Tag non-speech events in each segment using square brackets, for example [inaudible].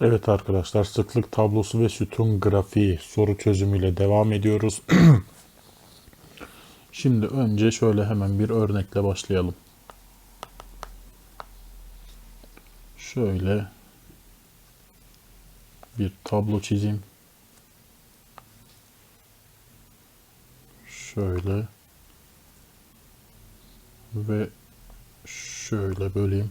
Evet arkadaşlar sıklık tablosu ve sütun grafiği soru çözümüyle devam ediyoruz. [clears throat] Şimdi önce şöyle hemen bir örnekle başlayalım. Şöyle bir tablo çizeyim. Şöyle ve şöyle böleyim.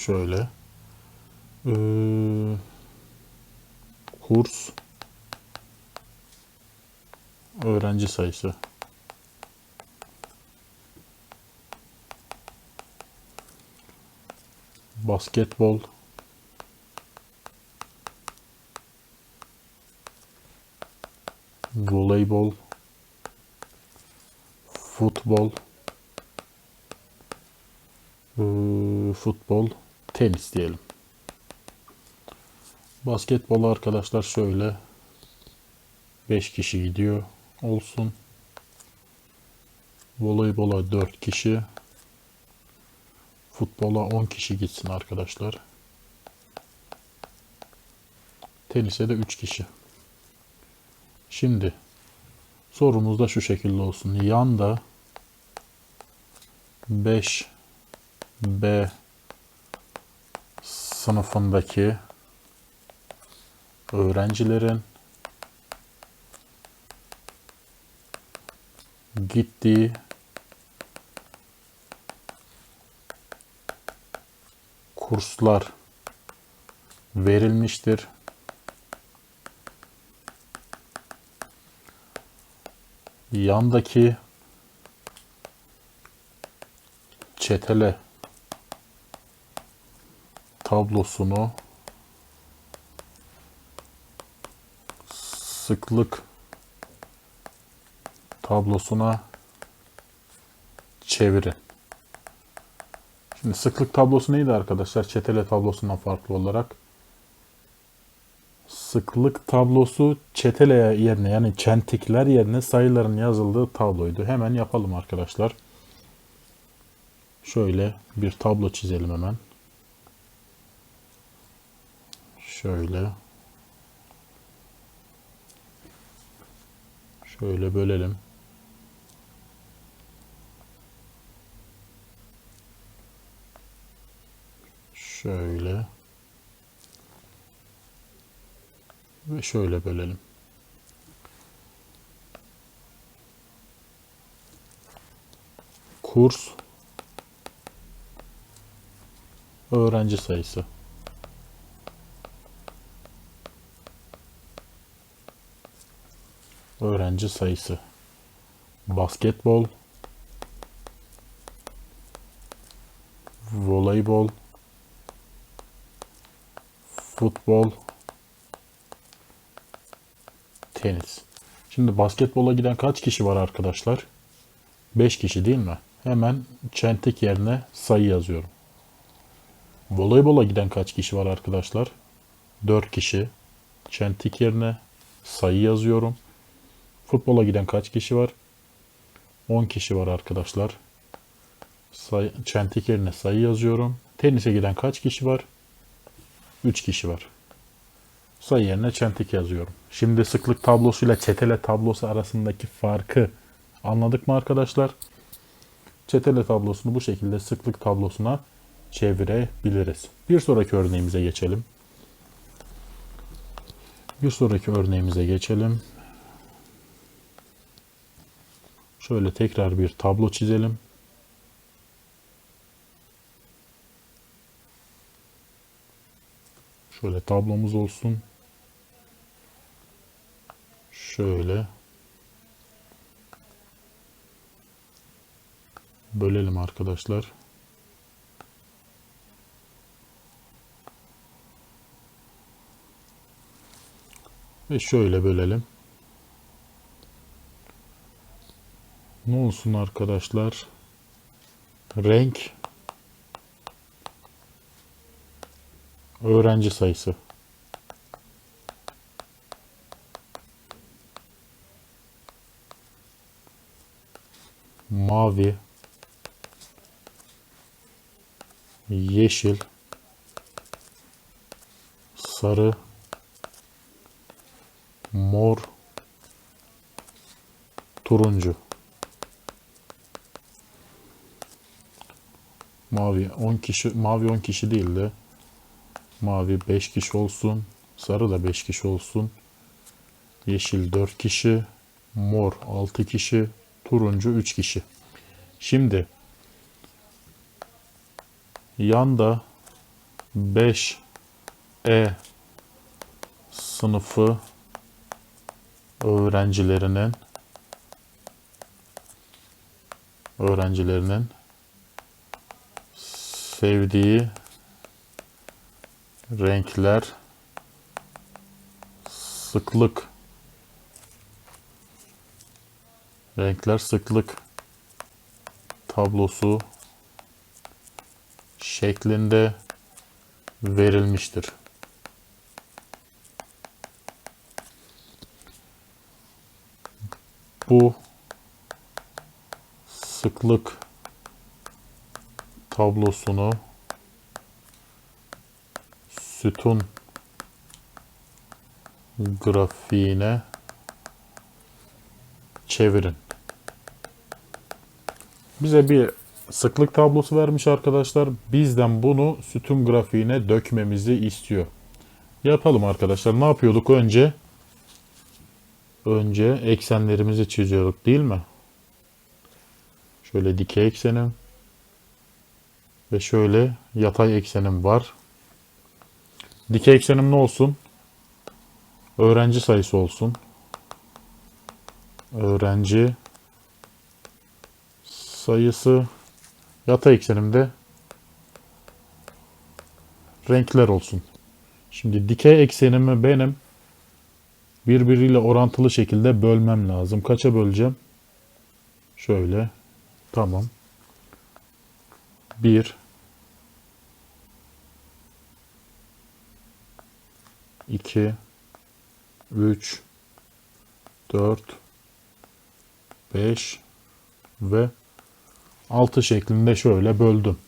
Şöyle. Ee, kurs. Öğrenci sayısı. Basketbol. Voleybol. Futbol. Ee, futbol tenis diyelim. Basketbol arkadaşlar şöyle 5 kişi gidiyor olsun. Voleybola 4 kişi. Futbola 10 kişi gitsin arkadaşlar. Tenise de 3 kişi. Şimdi sorumuz da şu şekilde olsun. Yanda 5 B sınıfındaki öğrencilerin gittiği kurslar verilmiştir. Yandaki çetele tablosunu sıklık tablosuna çevirin. Şimdi sıklık tablosu neydi arkadaşlar? Çetele tablosundan farklı olarak. Sıklık tablosu çetele yerine yani çentikler yerine sayıların yazıldığı tabloydu. Hemen yapalım arkadaşlar. Şöyle bir tablo çizelim hemen. Şöyle. Şöyle bölelim. Şöyle. Ve şöyle bölelim. Kurs öğrenci sayısı. Öğrenci sayısı. Basketbol voleybol futbol tenis. Şimdi basketbola giden kaç kişi var arkadaşlar? 5 kişi değil mi? Hemen çentik yerine sayı yazıyorum. Voleybola giden kaç kişi var arkadaşlar? 4 kişi. Çentik yerine sayı yazıyorum. Futbola giden kaç kişi var? 10 kişi var arkadaşlar. Say çentik yerine sayı yazıyorum. Tenise giden kaç kişi var? 3 kişi var. Sayı yerine çentik yazıyorum. Şimdi sıklık tablosuyla çetele tablosu arasındaki farkı anladık mı arkadaşlar? Çetele tablosunu bu şekilde sıklık tablosuna çevirebiliriz. Bir sonraki örneğimize geçelim. Bir sonraki örneğimize geçelim. Şöyle tekrar bir tablo çizelim. Şöyle tablomuz olsun. Şöyle. Bölelim arkadaşlar. Ve şöyle bölelim. Ne olsun arkadaşlar? Renk öğrenci sayısı. Mavi yeşil, sarı, mor, turuncu. Mavi 10 kişi, mavi 10 kişi değil de mavi 5 kişi olsun, sarı da 5 kişi olsun. Yeşil 4 kişi, mor 6 kişi, turuncu 3 kişi. Şimdi yanda 5 E sınıfı öğrencilerinin öğrencilerinin sevdiği renkler sıklık renkler sıklık tablosu şeklinde verilmiştir. Bu sıklık tablosunu sütun grafiğine çevirin. Bize bir sıklık tablosu vermiş arkadaşlar. Bizden bunu sütun grafiğine dökmemizi istiyor. Yapalım arkadaşlar. Ne yapıyorduk önce? Önce eksenlerimizi çiziyorduk değil mi? Şöyle dikey eksenim ve şöyle yatay eksenim var. Dikey eksenim ne olsun? Öğrenci sayısı olsun. Öğrenci sayısı yatay eksenimde renkler olsun. Şimdi dikey eksenimi benim birbiriyle orantılı şekilde bölmem lazım. Kaça böleceğim? Şöyle. Tamam. 1 2 3 4 5 ve 6 şeklinde şöyle böldüm.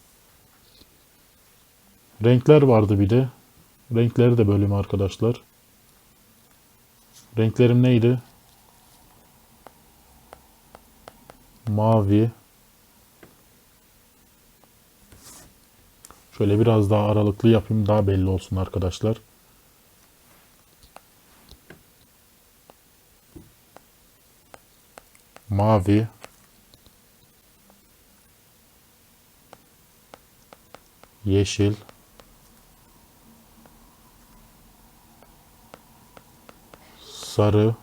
Renkler vardı bir de. Renkleri de bölüm arkadaşlar. Renklerim neydi? Mavi. Şöyle biraz daha aralıklı yapayım daha belli olsun arkadaşlar. Mavi. Yeşil. sarı,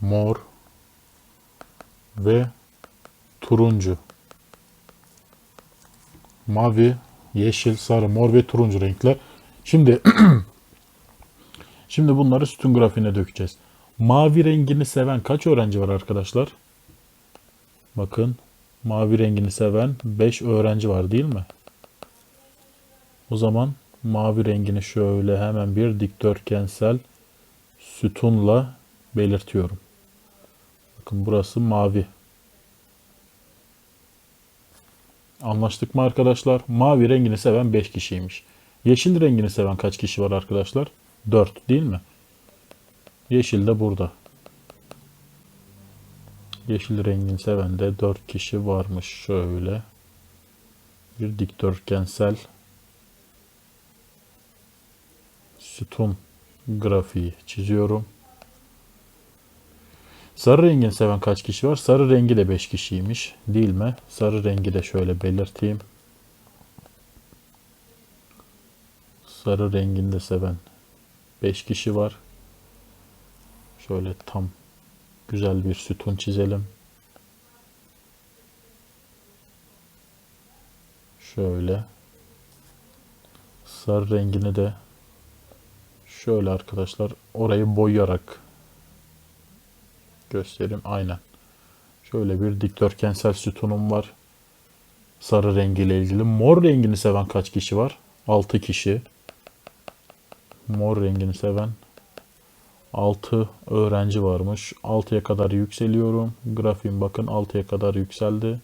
mor ve turuncu. Mavi, yeşil, sarı, mor ve turuncu renkler. Şimdi [clears throat] şimdi bunları sütun grafiğine dökeceğiz. Mavi rengini seven kaç öğrenci var arkadaşlar? Bakın mavi rengini seven 5 öğrenci var değil mi? O zaman mavi rengini şöyle hemen bir dikdörtgensel sütunla belirtiyorum. Bakın burası mavi. Anlaştık mı arkadaşlar? Mavi rengini seven 5 kişiymiş. Yeşil rengini seven kaç kişi var arkadaşlar? 4 değil mi? Yeşil de burada. Yeşil rengini seven de 4 kişi varmış. Şöyle bir dikdörtgensel sütun grafiği çiziyorum. Sarı rengini seven kaç kişi var? Sarı rengi de 5 kişiymiş. Değil mi? Sarı rengi de şöyle belirteyim. Sarı rengini de seven 5 kişi var. Şöyle tam güzel bir sütun çizelim. Şöyle. Sarı rengini de Şöyle arkadaşlar orayı boyayarak göstereyim. Aynen. Şöyle bir dikdörtgensel sütunum var. Sarı rengiyle ilgili. Mor rengini seven kaç kişi var? 6 kişi mor rengini seven 6 öğrenci varmış. 6'ya kadar yükseliyorum. Grafiğim bakın 6'ya kadar yükseldi.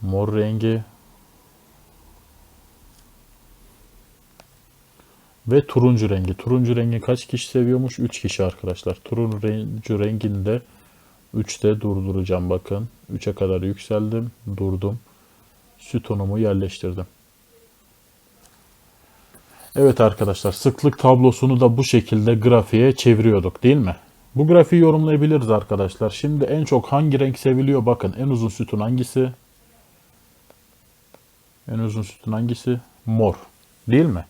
Mor rengi ve turuncu rengi. Turuncu rengi kaç kişi seviyormuş? 3 kişi arkadaşlar. Turuncu rengini de 3'te durduracağım bakın. 3'e kadar yükseldim, durdum. Sütunumu yerleştirdim. Evet arkadaşlar sıklık tablosunu da bu şekilde grafiğe çeviriyorduk değil mi? Bu grafiği yorumlayabiliriz arkadaşlar. Şimdi en çok hangi renk seviliyor? Bakın en uzun sütun hangisi? En uzun sütun hangisi? Mor. Değil mi?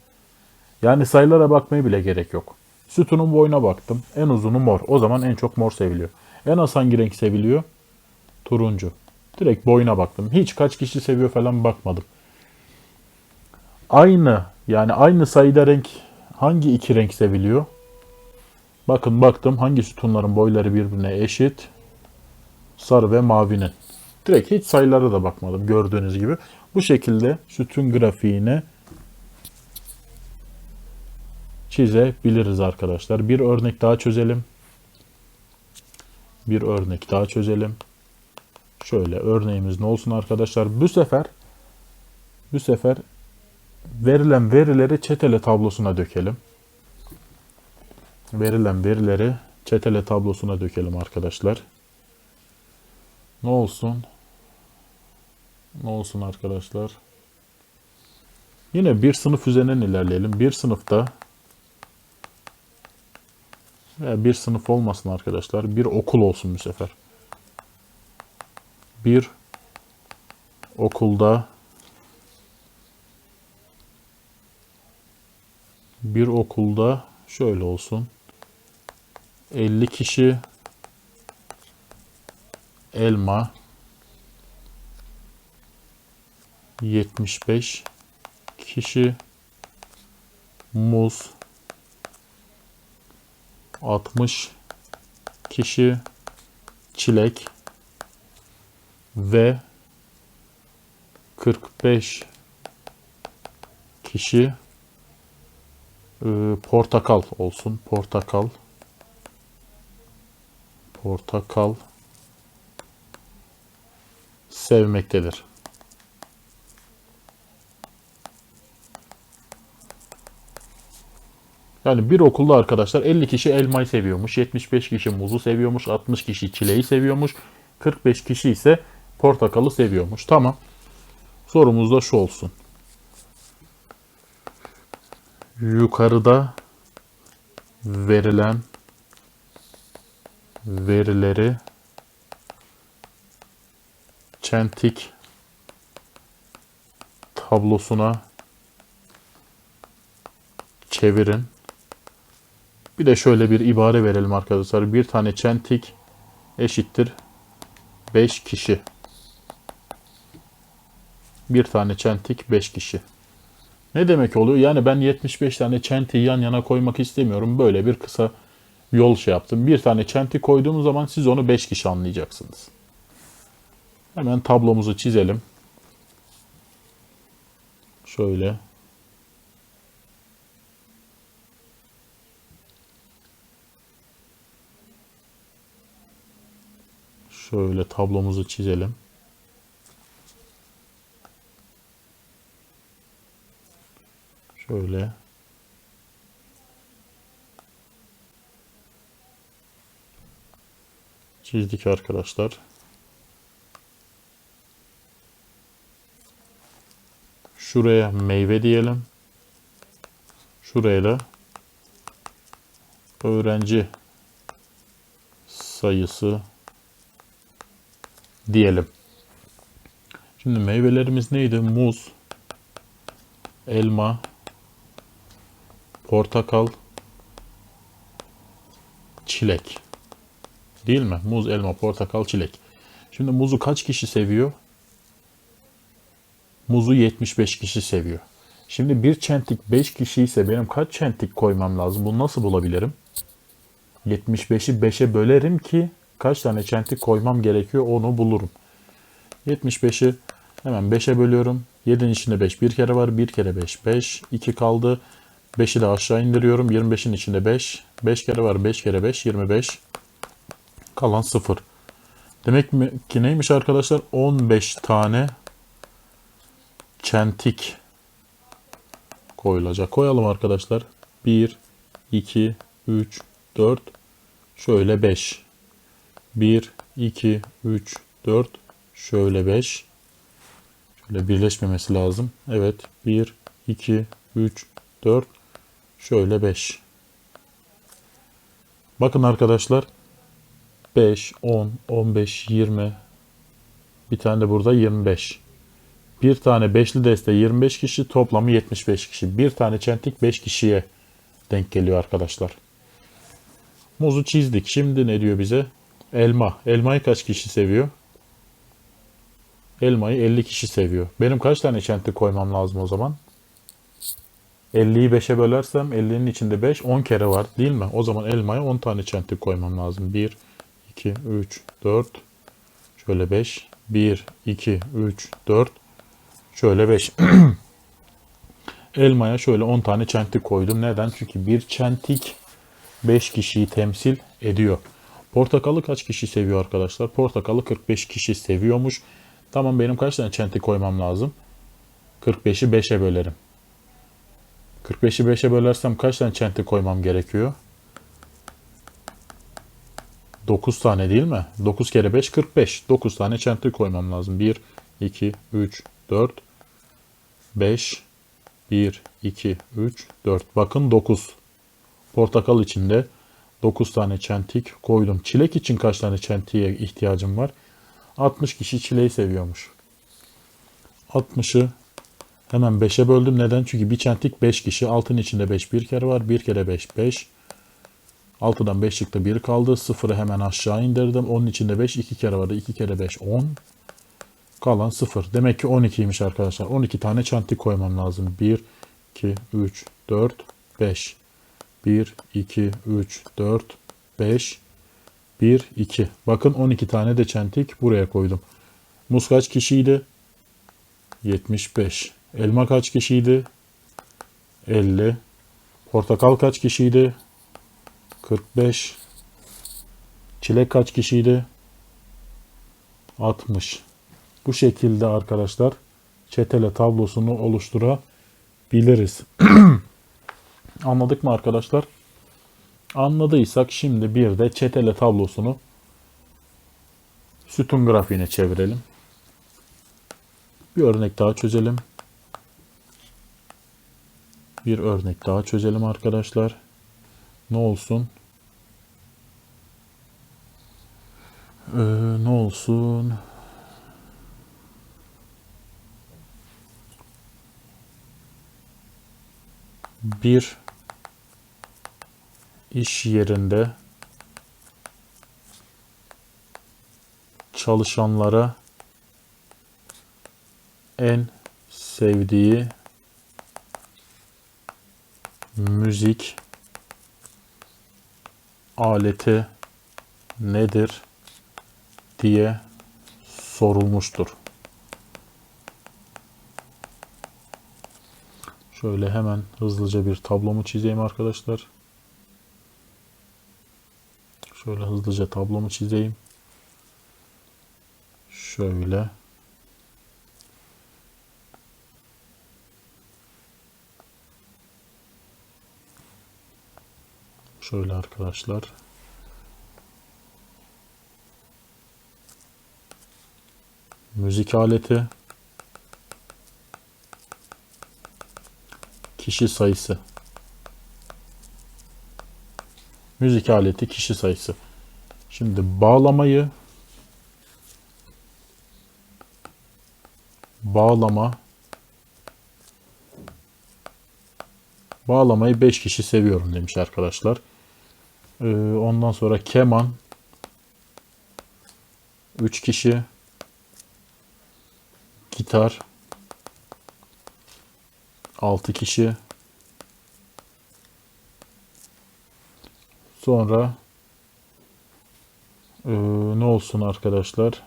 Yani sayılara bakmaya bile gerek yok. Sütunun boyuna baktım. En uzunu mor. O zaman en çok mor seviliyor. En az hangi renk seviliyor? Turuncu. Direkt boyuna baktım. Hiç kaç kişi seviyor falan bakmadım. Aynı yani aynı sayıda renk hangi iki renk seviliyor? Bakın baktım hangi sütunların boyları birbirine eşit. Sarı ve mavinin. Direkt hiç sayılara da bakmadım gördüğünüz gibi. Bu şekilde sütun grafiğine çizebiliriz arkadaşlar. Bir örnek daha çözelim. Bir örnek daha çözelim. Şöyle örneğimiz ne olsun arkadaşlar? Bu sefer bu sefer verilen verileri çetele tablosuna dökelim. Verilen verileri çetele tablosuna dökelim arkadaşlar. Ne olsun? Ne olsun arkadaşlar? Yine bir sınıf üzerinden ilerleyelim. Bir sınıfta veya bir sınıf olmasın arkadaşlar. Bir okul olsun bu sefer. Bir okulda bir okulda şöyle olsun. 50 kişi elma 75 kişi muz 60 kişi çilek ve 45 kişi e, portakal olsun. Portakal. Portakal sevmektedir. Yani bir okulda arkadaşlar 50 kişi elmayı seviyormuş, 75 kişi muzu seviyormuş, 60 kişi çileği seviyormuş, 45 kişi ise portakalı seviyormuş. Tamam. Sorumuz da şu olsun. Yukarıda verilen verileri çentik tablosuna çevirin. Bir de şöyle bir ibare verelim arkadaşlar. Bir tane çentik eşittir 5 kişi. Bir tane çentik 5 kişi. Ne demek oluyor? Yani ben 75 tane çentiği yan yana koymak istemiyorum. Böyle bir kısa yol şey yaptım. Bir tane çenti koyduğum zaman siz onu 5 kişi anlayacaksınız. Hemen tablomuzu çizelim. Şöyle. Şöyle tablomuzu çizelim. Şöyle. Çizdik arkadaşlar. Şuraya meyve diyelim. Şuraya da öğrenci sayısı diyelim. Şimdi meyvelerimiz neydi? Muz, elma, portakal, çilek. Değil mi? Muz, elma, portakal, çilek. Şimdi muzu kaç kişi seviyor? Muzu 75 kişi seviyor. Şimdi bir çentik 5 kişi ise benim kaç çentik koymam lazım? Bunu nasıl bulabilirim? 75'i 5'e bölerim ki kaç tane çentik koymam gerekiyor onu bulurum. 75'i hemen 5'e bölüyorum. 7'nin içinde 5 bir kere var. 1 kere 5 5. 2 kaldı. 5'i de aşağı indiriyorum. 25'in içinde 5. 5 kere var. 5 kere 5 25. Kalan 0. Demek ki neymiş arkadaşlar? 15 tane çentik koyulacak. Koyalım arkadaşlar. 1, 2, 3, 4, şöyle 5. 1, 2, 3, 4, şöyle 5. Şöyle birleşmemesi lazım. Evet. 1, 2, 3, 4, şöyle 5. Bakın arkadaşlar. 5, 10, 15, 20. Bir tane de burada 25. Bir tane beşli deste 25 kişi toplamı 75 kişi. Bir tane çentik 5 kişiye denk geliyor arkadaşlar. Muzu çizdik. Şimdi ne diyor bize? Elma. Elmayı kaç kişi seviyor? Elmayı 50 kişi seviyor. Benim kaç tane çentik koymam lazım o zaman? 50'yi 5'e bölersem 50'nin içinde 5 10 kere var değil mi? O zaman elmaya 10 tane çentik koymam lazım. 1, 2, 3, 4, şöyle 5. 1, 2, 3, 4, şöyle 5. [clears throat] Elmaya şöyle 10 tane çentik koydum. Neden? Çünkü bir çentik 5 kişiyi temsil ediyor. Portakalı kaç kişi seviyor arkadaşlar? Portakalı 45 kişi seviyormuş. Tamam benim kaç tane çentik koymam lazım? 45'i 5'e bölerim. 45'i 5'e bölersem kaç tane çentik koymam gerekiyor? 9 tane değil mi? 9 kere 5 45. 9 tane çentik koymam lazım. 1, 2, 3, 4, 5, 1, 2, 3, 4. Bakın 9. Portakal içinde 9 tane çentik koydum. Çilek için kaç tane çentiğe ihtiyacım var? 60 kişi çileği seviyormuş. 60'ı hemen 5'e böldüm. Neden? Çünkü bir çentik 5 kişi. Altın içinde 5 bir kere var. 1 kere 5 5. 6'dan 5 çıktı 1 kaldı. 0'ı hemen aşağı indirdim. Onun içinde 5 2 kere vardı. 2 kere 5 10. Kalan 0. Demek ki 12'ymiş arkadaşlar. 12 tane çentik koymam lazım. 1, 2, 3, 4, 5. 1, 2, 3, 4, 5, 1, 2. Bakın 12 tane de çentik buraya koydum. Muz kaç kişiydi? 75. Elma kaç kişiydi? 50. Portakal kaç kişiydi? 45. Çilek kaç kişiydi? 60. Bu şekilde arkadaşlar çetele tablosunu oluşturabiliriz. [clears throat] Anladık mı arkadaşlar? Anladıysak şimdi bir de çetele tablosunu sütun grafiğine çevirelim. Bir örnek daha çözelim. Bir örnek daha çözelim arkadaşlar. Ne olsun? Ee, ne olsun? Bir iş yerinde çalışanlara en sevdiği müzik aleti nedir diye sorulmuştur. Şöyle hemen hızlıca bir tablomu çizeyim arkadaşlar. Şöyle hızlıca tablomu çizeyim. Şöyle. Şöyle arkadaşlar. Müzik aleti. Kişi sayısı. Müzik aleti kişi sayısı. Şimdi bağlamayı bağlama bağlamayı 5 kişi seviyorum demiş arkadaşlar. Ee, ondan sonra keman. 3 kişi. Gitar. 6 kişi. Sonra e, ne olsun arkadaşlar?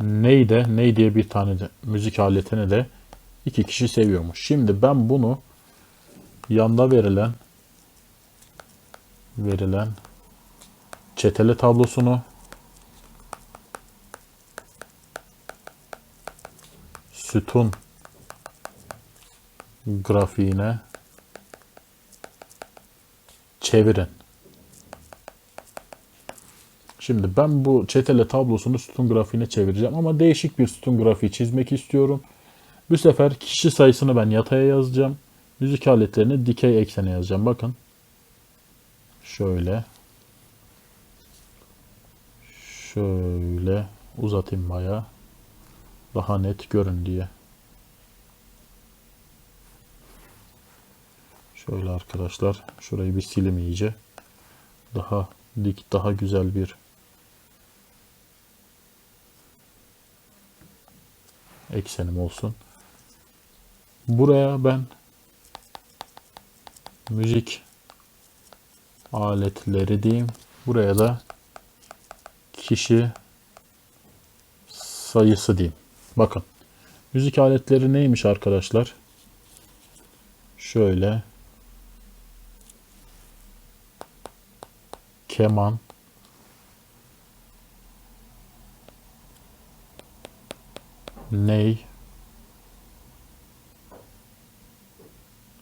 Ney de ney diye bir tane de müzik aletini de iki kişi seviyormuş. Şimdi ben bunu yanda verilen verilen çetele tablosunu sütun grafiğine çevirin. Şimdi ben bu çetele tablosunu sütun grafiğine çevireceğim ama değişik bir sütun grafiği çizmek istiyorum. Bu sefer kişi sayısını ben yataya yazacağım. Müzik aletlerini dikey eksene yazacağım. Bakın. Şöyle. Şöyle uzatayım bayağı. Daha net görün diye. Şöyle arkadaşlar. Şurayı bir silim iyice. Daha dik, daha güzel bir eksenim olsun. Buraya ben müzik aletleri diyeyim. Buraya da kişi sayısı diyeyim. Bakın. Müzik aletleri neymiş arkadaşlar? Şöyle keman ney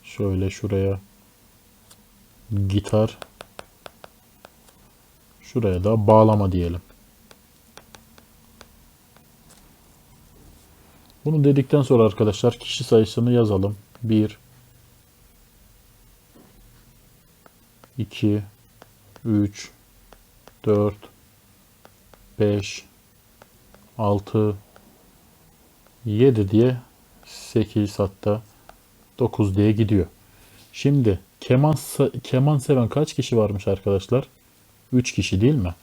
şöyle şuraya gitar şuraya da bağlama diyelim. Bunu dedikten sonra arkadaşlar kişi sayısını yazalım. 1 2 3 4 5 6 7 diye 8 hatta 9 diye gidiyor. Şimdi keman keman seven kaç kişi varmış arkadaşlar? 3 kişi değil mi?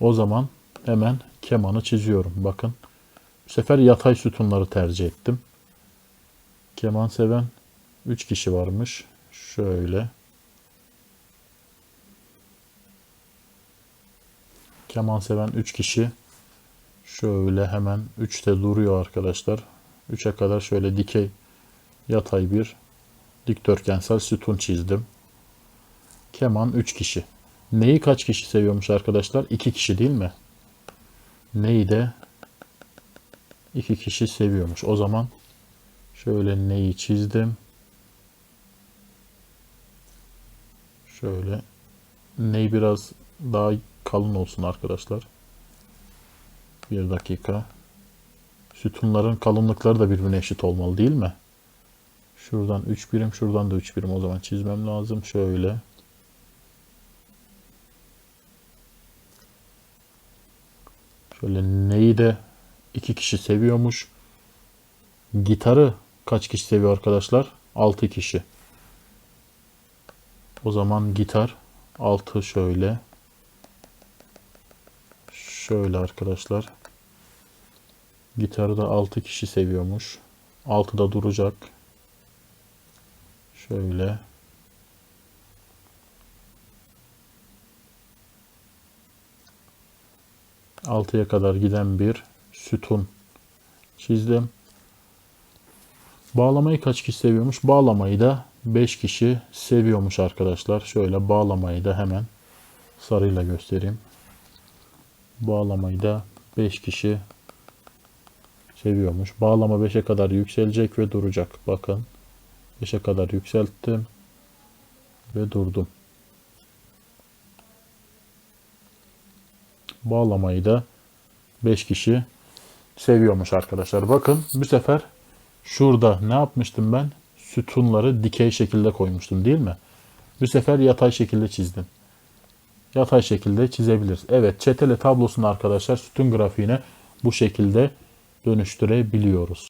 O zaman hemen kemanı çiziyorum. Bakın. Bu sefer yatay sütunları tercih ettim. Keman seven 3 kişi varmış. Şöyle. Keman seven 3 kişi. Şöyle hemen 3'te duruyor arkadaşlar. 3'e kadar şöyle dikey yatay bir dikdörtgensel sütun çizdim. Keman 3 kişi. Neyi kaç kişi seviyormuş arkadaşlar? 2 kişi değil mi? Neyi de 2 kişi seviyormuş. O zaman şöyle neyi çizdim. Şöyle ney biraz daha kalın olsun arkadaşlar. Bir dakika. Sütunların kalınlıkları da birbirine eşit olmalı değil mi? Şuradan 3 birim, şuradan da 3 birim o zaman çizmem lazım. Şöyle. Şöyle neyi de iki kişi seviyormuş. Gitarı kaç kişi seviyor arkadaşlar? 6 kişi. O zaman gitar 6 şöyle. Şöyle arkadaşlar. Gitarı da 6 kişi seviyormuş. 6'da duracak. Şöyle. Altıya kadar giden bir sütun çizdim. Bağlamayı kaç kişi seviyormuş? Bağlamayı da 5 kişi seviyormuş arkadaşlar. Şöyle bağlamayı da hemen sarıyla göstereyim. Bağlamayı da 5 kişi seviyormuş. Bağlama 5'e kadar yükselecek ve duracak. Bakın 5'e kadar yükselttim ve durdum. Bağlamayı da 5 kişi seviyormuş arkadaşlar. Bakın bu sefer şurada ne yapmıştım ben? Sütunları dikey şekilde koymuştum değil mi? Bu sefer yatay şekilde çizdim. Yatay şekilde çizebiliriz. Evet çetele tablosunu arkadaşlar sütun grafiğine bu şekilde dönüştürebiliyoruz.